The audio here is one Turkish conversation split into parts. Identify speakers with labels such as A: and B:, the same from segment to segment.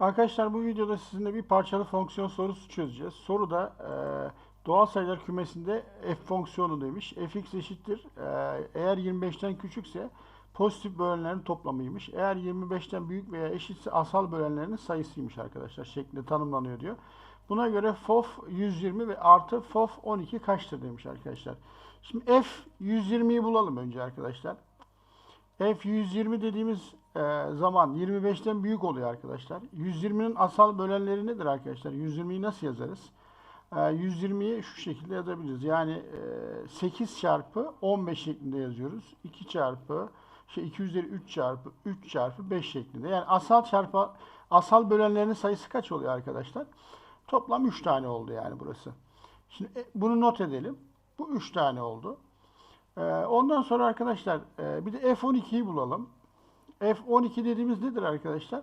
A: Arkadaşlar bu videoda sizinle bir parçalı fonksiyon sorusu çözeceğiz. Soruda e, doğal sayılar kümesinde f fonksiyonu demiş. fx eşittir. E, eğer 25'ten küçükse pozitif bölenlerin toplamıymış. Eğer 25'ten büyük veya eşitse asal bölenlerin sayısıymış arkadaşlar şeklinde tanımlanıyor diyor. Buna göre FOF 120 ve artı FOF 12 kaçtır demiş arkadaşlar. Şimdi f 120'yi bulalım önce arkadaşlar. F120 dediğimiz zaman 25'ten büyük oluyor arkadaşlar. 120'nin asal bölenleri nedir arkadaşlar? 120'yi nasıl yazarız? E, 120'yi şu şekilde yazabiliriz. Yani e, 8 çarpı 15 şeklinde yazıyoruz. 2 çarpı şey 2 üzeri 3 çarpı 3 çarpı 5 şeklinde. Yani asal çarpı asal bölenlerinin sayısı kaç oluyor arkadaşlar? Toplam 3 tane oldu yani burası. Şimdi e, bunu not edelim. Bu 3 tane oldu. Ee, ondan sonra arkadaşlar e, bir de F12'yi bulalım. F12 dediğimiz nedir arkadaşlar?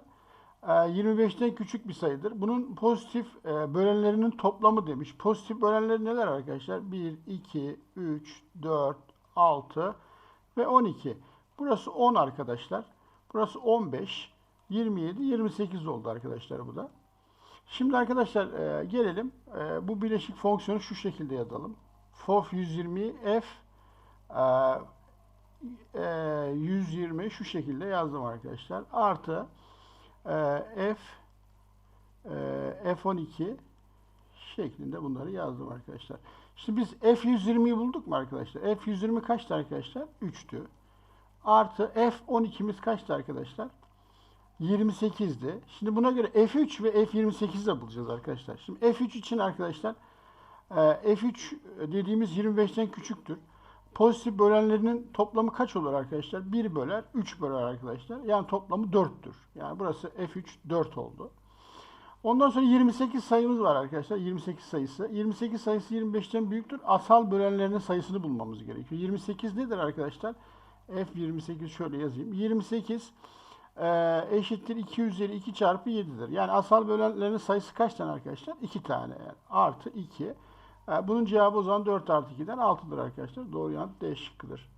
A: Ee, 25'ten küçük bir sayıdır. Bunun pozitif e, bölenlerinin toplamı demiş. Pozitif bölenleri neler arkadaşlar? 1, 2, 3, 4, 6 ve 12. Burası 10 arkadaşlar. Burası 15, 27, 28 oldu arkadaşlar bu da. Şimdi arkadaşlar e, gelelim. E, bu bileşik fonksiyonu şu şekilde yazalım. FOF 120 F e, e, 120 şu şekilde yazdım arkadaşlar. Artı e, F e, F12 şeklinde bunları yazdım arkadaşlar. Şimdi biz F120'yi bulduk mu arkadaşlar? F120 kaçtı arkadaşlar? 3'tü. Artı F12'miz kaçtı arkadaşlar? 28'di. Şimdi buna göre F3 ve F28'i de bulacağız arkadaşlar. Şimdi F3 için arkadaşlar e, F3 dediğimiz 25'ten küçüktür. Pozitif bölenlerinin toplamı kaç olur arkadaşlar? 1 böler, 3 böler arkadaşlar. Yani toplamı 4'tür. Yani burası F3 4 oldu. Ondan sonra 28 sayımız var arkadaşlar. 28 sayısı. 28 sayısı 25'ten büyüktür. Asal bölenlerinin sayısını bulmamız gerekiyor. 28 nedir arkadaşlar? F28 şöyle yazayım. 28 e, eşittir 2 üzeri 2 çarpı 7'dir. Yani asal bölenlerin sayısı kaç tane arkadaşlar? 2 tane. Yani artı 2. Bunun cevabı o zaman 4 artı 2'den 6'dır arkadaşlar. Doğru yanıt D şıkkıdır.